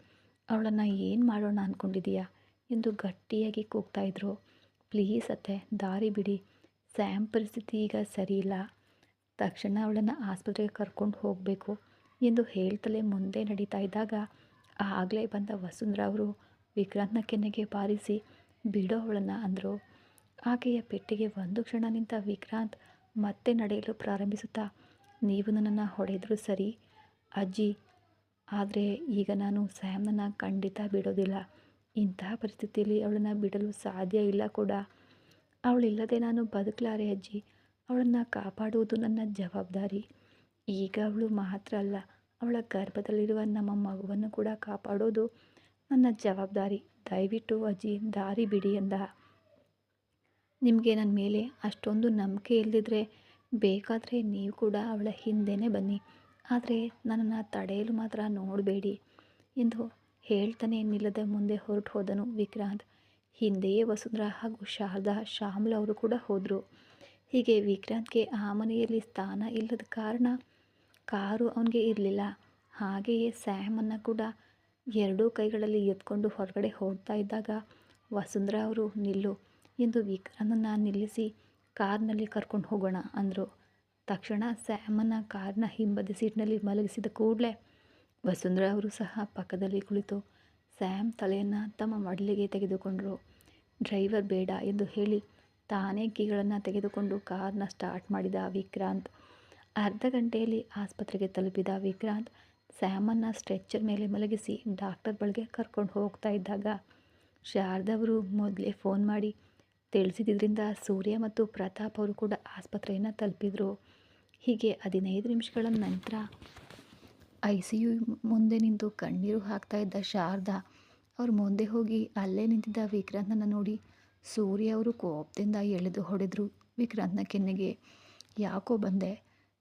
ಅವಳನ್ನು ಏನು ಮಾಡೋಣ ಅಂದ್ಕೊಂಡಿದ್ದೀಯಾ ಎಂದು ಗಟ್ಟಿಯಾಗಿ ಕೂಗ್ತಾಯಿದ್ರು ಪ್ಲೀಸ್ ಅತ್ತೆ, ದಾರಿ ಬಿಡಿ. ಸ್ಯಾಮ್ ಪರಿಸ್ಥಿತಿ ಈಗ ಸರಿಯಿಲ್ಲ. ತಕ್ಷಣ ಅವಳನ್ನು ಆಸ್ಪತ್ರೆಗೆ ಕರ್ಕೊಂಡು ಹೋಗಬೇಕು ಎಂದು ಹೇಳ್ತಲೇ ಮುಂದೆ ನಡೀತಾ ಇದ್ದಾಗ ಆಗಲೇ ಬಂದ ವಸುಂಧರ ಅವರು ವಿಕ್ರಾಂತ್ನ ಕೆನ್ನೆಗೆ ಬಾರಿಸಿ, ಬಿಡೋ ಅವಳನ್ನು ಅಂದರು. ಆಕೆಯ ಪೆಟ್ಟಿಗೆ ಒಂದು ಕ್ಷಣ ನಿಂತ ವಿಕ್ರಾಂತ್ ಮತ್ತೆ ನಡೆಯಲು ಪ್ರಾರಂಭಿಸುತ್ತಾ, ನೀವು ನನ್ನನ್ನು ಹೊಡೆದರೂ ಸರಿ ಅಜ್ಜಿ, ಆದರೆ ಈಗ ನಾನು ಸ್ಯಾಮ್ನನ್ನು ಖಂಡಿತ ಬಿಡೋದಿಲ್ಲ. ಇಂತಹ ಪರಿಸ್ಥಿತಿಯಲ್ಲಿ ಅವಳನ್ನು ಬಿಡಲು ಸಾಧ್ಯ ಇಲ್ಲ ಕೂಡ. ಅವಳಿಲ್ಲದೆ ನಾನು ಬದುಕಲಾರೆ ಅಜ್ಜಿ. ಅವಳನ್ನು ಕಾಪಾಡುವುದು ನನ್ನ ಜವಾಬ್ದಾರಿ. ಈಗ ಅವಳು ಮಾತ್ರ ಅಲ್ಲ, ಅವಳ ಗರ್ಭದಲ್ಲಿರುವ ನಮ್ಮ ಮಗುವನ್ನು ಕೂಡ ಕಾಪಾಡೋದು ನನ್ನ ಜವಾಬ್ದಾರಿ. ದಯವಿಟ್ಟು ಅಜ್ಜಿ, ದಾರಿ ಬಿಡಿ ಎಂದ. ನಿಮಗೆ ನನ್ನ ಮೇಲೆ ಅಷ್ಟೊಂದು ನಂಬಿಕೆ ಇಲ್ಲದಿದ್ದರೆ ಬೇಕಾದರೆ ನೀವು ಕೂಡ ಅವಳ ಹಿಂದೆನೇ ಬನ್ನಿ. ಆದರೆ ನನ್ನನ್ನು ತಡೆಯಲು ಮಾತ್ರ ನೋಡಬೇಡಿ ಎಂದು ಹೇಳ್ತಾನೆ ನಿಲ್ಲದೆ ಮುಂದೆ ಹೊರಟು ಹೋದನು ವಿಕ್ರಾಂತ್. ಹಿಂದೆಯೇ ವಸುಂಧರಾ ಹಾಗೂ ಶಾರದಾ, ಶ್ಯಾಮ್ಲ ಅವರು ಕೂಡ ಹೋದರು. ಹೀಗೆ ವಿಕ್ರಾಂತ್ಗೆ ಆ ಮನೆಯಲ್ಲಿ ಸ್ಥಾನ ಇಲ್ಲದ ಕಾರಣ ಕಾರು ಅವನಿಗೆ ಇರಲಿಲ್ಲ. ಹಾಗೆಯೇ ಸ್ಯಾಮನ್ನು ಕೂಡ ಎರಡೂ ಕೈಗಳಲ್ಲಿ ಎತ್ಕೊಂಡು ಹೊರಗಡೆ ಹೋಗ್ತಾ ಇದ್ದಾಗ ವಸುಂಧರಾ ಅವರು ನಿಲ್ಲು ಎಂದು ವಿಕ್ರಾಂತನ್ನು ನಿಲ್ಲಿಸಿ ಕಾರ್ನಲ್ಲಿ ಕರ್ಕೊಂಡು ಹೋಗೋಣ ಅಂದರು. ತಕ್ಷಣ ಸ್ಯಾಮನ್ನ ಕಾರ್ನ ಹಿಂಬದಿ ಸೀಟ್ನಲ್ಲಿ ಮಲಗಿಸಿದ ಕೂಡಲೇ ವಸುಂಧರಾ ಅವರು ಸಹ ಪಕ್ಕದಲ್ಲಿ ಕುಳಿತು ಸ್ಯಾಮ್ ತಲೆಯನ್ನು ತಮ್ಮ ಮಡಲಿಗೆ ತೆಗೆದುಕೊಂಡರು. ಡ್ರೈವರ್ ಬೇಡ ಎಂದು ಹೇಳಿ ತಾನೇ ಕೀಗಳನ್ನು ತೆಗೆದುಕೊಂಡು ಕಾರ್ನ ಸ್ಟಾರ್ಟ್ ಮಾಡಿದ ವಿಕ್ರಾಂತ್. ಅರ್ಧ ಗಂಟೆಯಲ್ಲಿ ಆಸ್ಪತ್ರೆಗೆ ತಲುಪಿದ ವಿಕ್ರಾಂತ್ ಸ್ಯಾಮನ್ನು ಸ್ಟ್ರೆಚ್ಚರ್ ಮೇಲೆ ಮಲಗಿಸಿ ಡಾಕ್ಟರ್ ಬಳಿಗೆ ಕರ್ಕೊಂಡು ಹೋಗ್ತಾ ಇದ್ದಾಗ ಶಾರದವರು ಮೊದಲೇ ಫೋನ್ ಮಾಡಿ ತಿಳಿಸಿದ್ದರಿಂದ ಸೂರ್ಯ ಮತ್ತು ಪ್ರತಾಪ್ ಅವರು ಕೂಡ ಆಸ್ಪತ್ರೆಯನ್ನು ತಲುಪಿದರು. ಹೀಗೆ ಹದಿನೈದು ನಿಮಿಷಗಳ ನಂತರ ಐ ಸಿ ಯು ಮುಂದೆ ನಿಂತು ಕಣ್ಣೀರು ಹಾಕ್ತಾ ಇದ್ದ ಶಾರದಾ ಅವ್ರ ಮುಂದೆ ಹೋಗಿ ಅಲ್ಲೇ ನಿಂತಿದ್ದ ವಿಕ್ರಾಂತನ ನೋಡಿ ಸೂರ್ಯ ಅವರು ಕೋಪದಿಂದ ಎಳೆದು ಹೊಡೆದರು. ವಿಕ್ರಾಂತ್ನ ಕೆನ್ನೆಗೆ, ಯಾಕೋ ಬಂದೆ?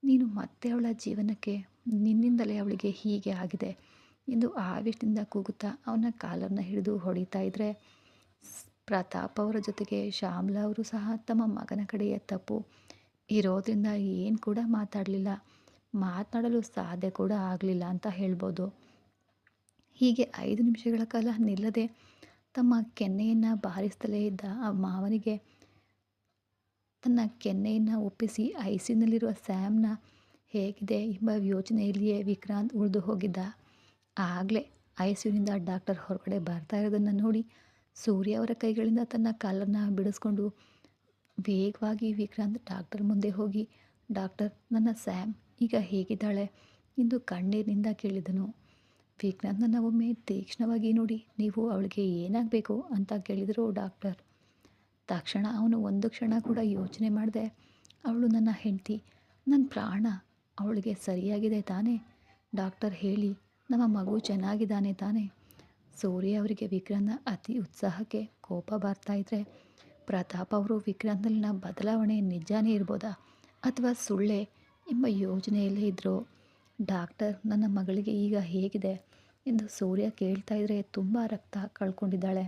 ನೀನು ಮತ್ತೆ ಅವಳ ಜೀವನಕ್ಕೆ ನಿನ್ನಿಂದಲೇ ಅವಳಿಗೆ ಹೀಗೆ ಆಗಿದೆ ಎಂದು ಆವೇಶದಿಂದ ಕೂಗುತ್ತಾ ಅವನ ಕಾಲನ್ನು ಹಿಡಿದು ಹೊಡಿತಾ ಇದ್ದರೆ ಪ್ರತಾಪ್ ಅವರ ಜೊತೆಗೆ ಶ್ಯಾಮ್ಲಾ ಅವರು ಸಹ ತಮ್ಮ ಮಗನ ಕಡೆಯ ತಪ್ಪು ಇರೋದ್ರಿಂದ ಏನು ಕೂಡ ಮಾತಾಡಲಿಲ್ಲ. ಮಾತನಾಡಲು ಸಾಧ್ಯ ಕೂಡ ಆಗಲಿಲ್ಲ ಅಂತ ಹೇಳ್ಬೋದು. ಹೀಗೆ ಐದು ನಿಮಿಷಗಳ ಕಾಲ ನಿಲ್ಲದೆ ತಮ್ಮ ಕೆನ್ನೆಯನ್ನು ಬಾರಿಸ್ತಲೇ ಇದ್ದ ಆ ಮಾವನಿಗೆ ತನ್ನ ಕೆನ್ನೆಯನ್ನು ಒಪ್ಪಿಸಿ ಐಸಿನಲ್ಲಿರುವ ಸ್ಯಾಮ್ನ ಹೇಗಿದೆ ಎಂಬ ಯೋಚನೆಯಲ್ಲಿಯೇ ವಿಕ್ರಾಂತ್ ಉಳಿದು ಹೋಗಿದ್ದ. ಆಗಲೇ ಐಸಿಯುನಿಂದ ಡಾಕ್ಟರ್ ಹೊರಗಡೆ ಬರ್ತಾ ಇರೋದನ್ನು ನೋಡಿ ಸೂರ್ಯ ಅವರ ಕೈಗಳಿಂದ ತನ್ನ ಕಾಲನ್ನು ಬಿಡಿಸ್ಕೊಂಡು ವೇಗವಾಗಿ ವಿಕ್ರಾಂತ್ ಡಾಕ್ಟರ್ ಮುಂದೆ ಹೋಗಿ, ಡಾಕ್ಟರ್, ನನ್ನ ಸ್ಯಾಮ್, ಈಗ ಹೇಗಿದ್ದಾಳೆ? ಎಂದು ಕಣ್ಣೀರಿನಿಂದ ಕೇಳಿದನು. ವಿಕ್ರಾಂತನ ಒಮ್ಮೆ ತೀಕ್ಷ್ಣವಾಗಿ ನೋಡಿ, ನೀವು ಅವಳಿಗೆ ಏನಾಗಬೇಕು? ಅಂತ ಕೇಳಿದರು ಡಾಕ್ಟರ್. ತಕ್ಷಣ ಅವನು ಒಂದು ಕ್ಷಣ ಕೂಡ ಯೋಚನೆ ಮಾಡಿದೆ, ಅವಳು ನನ್ನ ಹೆಂಡತಿ ನನ್ನ ಪ್ರಾಣ, ಅವಳಿಗೆ ಸರಿಯಾಗಿದೆ ತಾನೇ? ಡಾಕ್ಟರ್ ಹೇಳಿ, ನಮ್ಮ ಮಗು ಚೆನ್ನಾಗಿದ್ದಾನೆ ತಾನೇ? ಸೂರ್ಯ ಅವರಿಗೆ ವಿಕ್ರಾಂತ್ನ ಅತಿ ಉತ್ಸಾಹಕ್ಕೆ ಕೋಪ ಬರ್ತಾ ಇದ್ದರೆ ಪ್ರತಾಪ್ ಅವರು ವಿಕ್ರಾಂತಲ್ಲಿನ ಬದಲಾವಣೆ ನಿಜಾನೇ ಇರ್ಬೋದಾ? ಅಥವಾ ಸುಳ್ಳೆ? ಎಂಬ ಯೋಜನೆಯಲ್ಲೇ ಇದ್ದರು ಡಾಕ್ಟರ್, ನನ್ನ ಮಗಳಿಗೆ ಈಗ ಹೇಗಿದೆ? ಎಂದು ಸೂರ್ಯ ಕೇಳ್ತಾ ಇದ್ದರೆ ತುಂಬ ರಕ್ತ ಕಳ್ಕೊಂಡಿದ್ದಾಳೆ.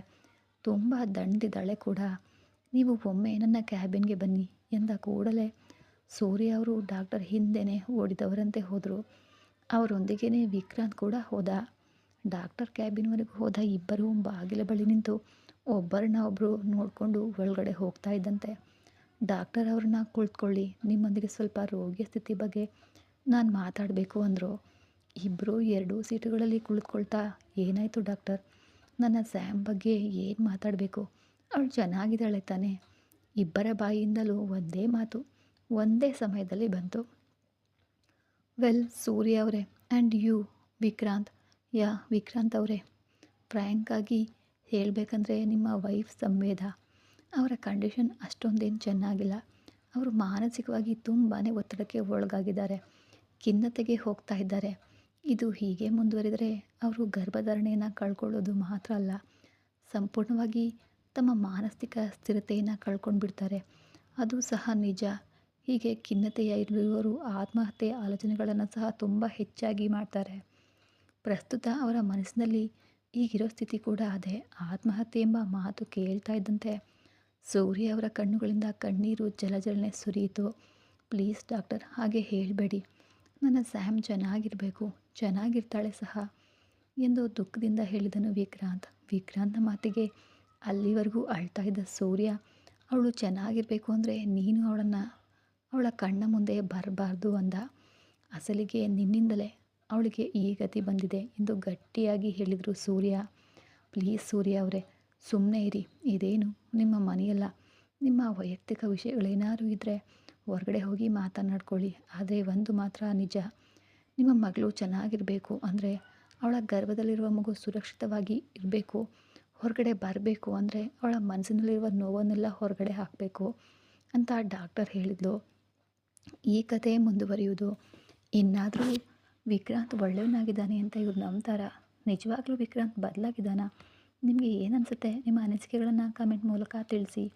ತುಂಬ ದಂಡಿದ್ದಾಳೆ ಕೂಡ. ನೀವು ಒಮ್ಮೆ ನನ್ನ ಕ್ಯಾಬಿನ್ಗೆ ಬನ್ನಿ ಎಂದ ಕೂಡಲೇ ಸೂರ್ಯ ಅವರು ಡಾಕ್ಟರ್ ಹಿಂದೆನೇ ಓಡಿದವರಂತೆ ಹೋದರು. ಅವರೊಂದಿಗೇ ವಿಕ್ರಾಂತ್ ಕೂಡ ಹೋದ. ಡಾಕ್ಟರ್ ಕ್ಯಾಬಿನ್ವರೆಗೂ ಹೋದ ಇಬ್ಬರೂ ಬಾಗಿಲ ಬಳಿ ನಿಂತು ಒಬ್ಬರನ್ನ ಒಬ್ಬರು ನೋಡಿಕೊಂಡು ಒಳಗಡೆ ಹೋಗ್ತಾ ಇದ್ದಂತೆ. ಡಾಕ್ಟರ್ ಅವ್ರನ್ನ ಕುಳಿತುಕೊಳ್ಳಿ, ನಿಮ್ಮೊಂದಿಗೆ ಸ್ವಲ್ಪ ರೋಗಿಯ ಸ್ಥಿತಿ ಬಗ್ಗೆ ನಾನು ಮಾತಾಡಬೇಕು ಅಂದರು. ಇಬ್ಬರು ಎರಡೂ ಸೀಟುಗಳಲ್ಲಿ ಕುಳಿತುಕೊಳ್ತಾ, ಏನಾಯಿತು ಡಾಕ್ಟರ್? ನನ್ನ ಸ್ಯಾಮ್ ಬಗ್ಗೆ ಏನು ಮಾತಾಡಬೇಕು? ಅವಳು ಚೆನ್ನಾಗಿದ್ದಾಳೆ ತಾನೆ. ಇಬ್ಬರ ಬಾಯಿಯಿಂದಲೂ ಒಂದೇ ಮಾತು, ಒಂದೇ ಸಮಯದಲ್ಲಿ ಬಂತು. ವೆಲ್, ಸೂರ್ಯ ಅವರೇ and you, Vikrant. Ya, Vikrant ಅವರೇ. ಫ್ರ್ಯಾಂಕಾಗಿ ಹೇಳಬೇಕಂದ್ರೆ ನಿಮ್ಮ ವೈಫ್ ಸಂವೇದ, ಅವರ ಕಂಡೀಷನ್ ಅಷ್ಟೊಂದೇನು ಚೆನ್ನಾಗಿಲ್ಲ. ಅವರು ಮಾನಸಿಕವಾಗಿ ತುಂಬಾ ಒತ್ತಡಕ್ಕೆ ಒಳಗಾಗಿದ್ದಾರೆ. ಖಿನ್ನತೆಗೆ ಹೋಗ್ತಾ ಇದ್ದಾರೆ. ಇದು ಹೀಗೆ ಮುಂದುವರಿದರೆ ಅವರು ಗರ್ಭಧಾರಣೆಯನ್ನು ಕಳ್ಕೊಳ್ಳೋದು ಮಾತ್ರ ಅಲ್ಲ, ಸಂಪೂರ್ಣವಾಗಿ ತಮ್ಮ ಮಾನಸಿಕ ಸ್ಥಿರತೆಯನ್ನು ಕಳ್ಕೊಂಡು ಬಿಡ್ತಾರೆ ಅದು ಸಹ ನಿಜ. ಹೀಗೆ ಖಿನ್ನತೆಯ ಇರುವವರು ಆತ್ಮಹತ್ಯೆ ಆಲೋಚನೆಗಳನ್ನು ಸಹ ತುಂಬ ಹೆಚ್ಚಾಗಿ ಮಾಡ್ತಾರೆ. ಪ್ರಸ್ತುತ ಅವರ ಮನಸ್ಸಿನಲ್ಲಿ ಈಗಿರೋ ಸ್ಥಿತಿ ಕೂಡ ಅದೇ. ಆತ್ಮಹತ್ಯೆ ಎಂಬ ಮಾತು ಕೇಳ್ತಾ ಇದ್ದಂತೆ ಸೂರ್ಯ ಅವರ ಕಣ್ಣುಗಳಿಂದ ಕಣ್ಣೀರು ಜಲಜಲನೆ ಸುರಿಯಿತು. ಪ್ಲೀಸ್ ಡಾಕ್ಟರ್, ಹಾಗೆ ಹೇಳಬೇಡಿ. ನನ್ನ ಸ್ಯಾಮ್ ಚೆನ್ನಾಗಿರಬೇಕು. ಚೆನ್ನಾಗಿರ್ತಾಳೆ ಸಹ ಎಂದು ದುಃಖದಿಂದ ಹೇಳಿದನು ವಿಕ್ರಾಂತ್. ವಿಕ್ರಾಂತ್ ಮಾತಿಗೆ ಅಲ್ಲಿವರೆಗೂ ಅಳ್ತಾ ಇದ್ದ ಸೂರ್ಯ, ಅವಳು ಚೆನ್ನಾಗಿರಬೇಕು ಅಂದರೆ ನೀನು ಅವಳನ್ನು, ಅವಳ ಕಣ್ಣ ಮುಂದೆ ಬರಬಾರ್ದು ಅಂದ. ಅಸಲಿಗೆ ನಿನ್ನಿಂದಲೇ ಅವಳಿಗೆ ಈ ಗತಿ ಬಂದಿದೆ ಎಂದು ಗಟ್ಟಿಯಾಗಿ ಹೇಳಿದರು ಸೂರ್ಯ. ಪ್ಲೀಸ್ ಸೂರ್ಯ ಅವರೇ ಸುಮ್ಮನೆ ಇರಿ. ಇದೇನು? ನಿಮ್ಮ ಮನೆಯಲ್ಲ. ನಿಮ್ಮ ವೈಯಕ್ತಿಕ ವಿಷಯಗಳೇನಾದರೂ ಇದ್ದರೆ ಹೊರಗಡೆ ಹೋಗಿ ಮಾತನಾಡ್ಕೊಳ್ಳಿ. ಆದರೆ ಒಂದು ಮಾತ್ರ ನಿಜ. ನಿಮ್ಮ ಮಗಳು ಚೆನ್ನಾಗಿರಬೇಕು ಅಂದರೆ ಅವಳ ಗರ್ಭದಲ್ಲಿರುವ ಮಗು ಸುರಕ್ಷಿತವಾಗಿ ಇರಬೇಕು. ಹೊರಗಡೆ ಬರಬೇಕು ಅಂದರೆ ಅವಳ ಮನಸ್ಸಿನಲ್ಲಿರುವ ನೋವನ್ನೆಲ್ಲ ಹೊರಗಡೆ ಹಾಕಬೇಕು ಅಂತ ಡಾಕ್ಟರ್ ಹೇಳಿದ್ಲು. ಈ ಕಥೆ ಮುಂದುವರಿಯುವುದು. ಇನ್ನಾದರೂ ವಿಕ್ರಾಂತ್ ಒಳ್ಳೆಯವನಾಗಿದ್ದಾನೆ ಅಂತ ಇವ್ರು ನಂಬ್ತಾರ? ನಿಜವಾಗ್ಲೂ ವಿಕ್ರಾಂತ್ ಬದಲಾಗಿದ್ದಾನ? ನಿಮಗೆ ಏನನ್ಸುತ್ತೆ? ನಿಮ್ಮ ಅನಿಸಿಕೆಗಳನ್ನು ಕಮೆಂಟ್ ಮೂಲಕ ತಿಳಿಸಿ.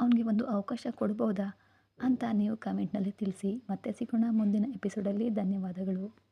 ಅವನಿಗೆ ಒಂದು ಅವಕಾಶ ಕೊಡ್ಬೋದಾ? ಅಂತ ನೀವು ಕಮೆಂಟ್ನಲ್ಲಿ ತಿಳಿಸಿ. ಮತ್ತೆ ಸಿಗೋಣ ಮುಂದಿನ ಎಪಿಸೋಡಲ್ಲಿ ಧನ್ಯವಾದಗಳು.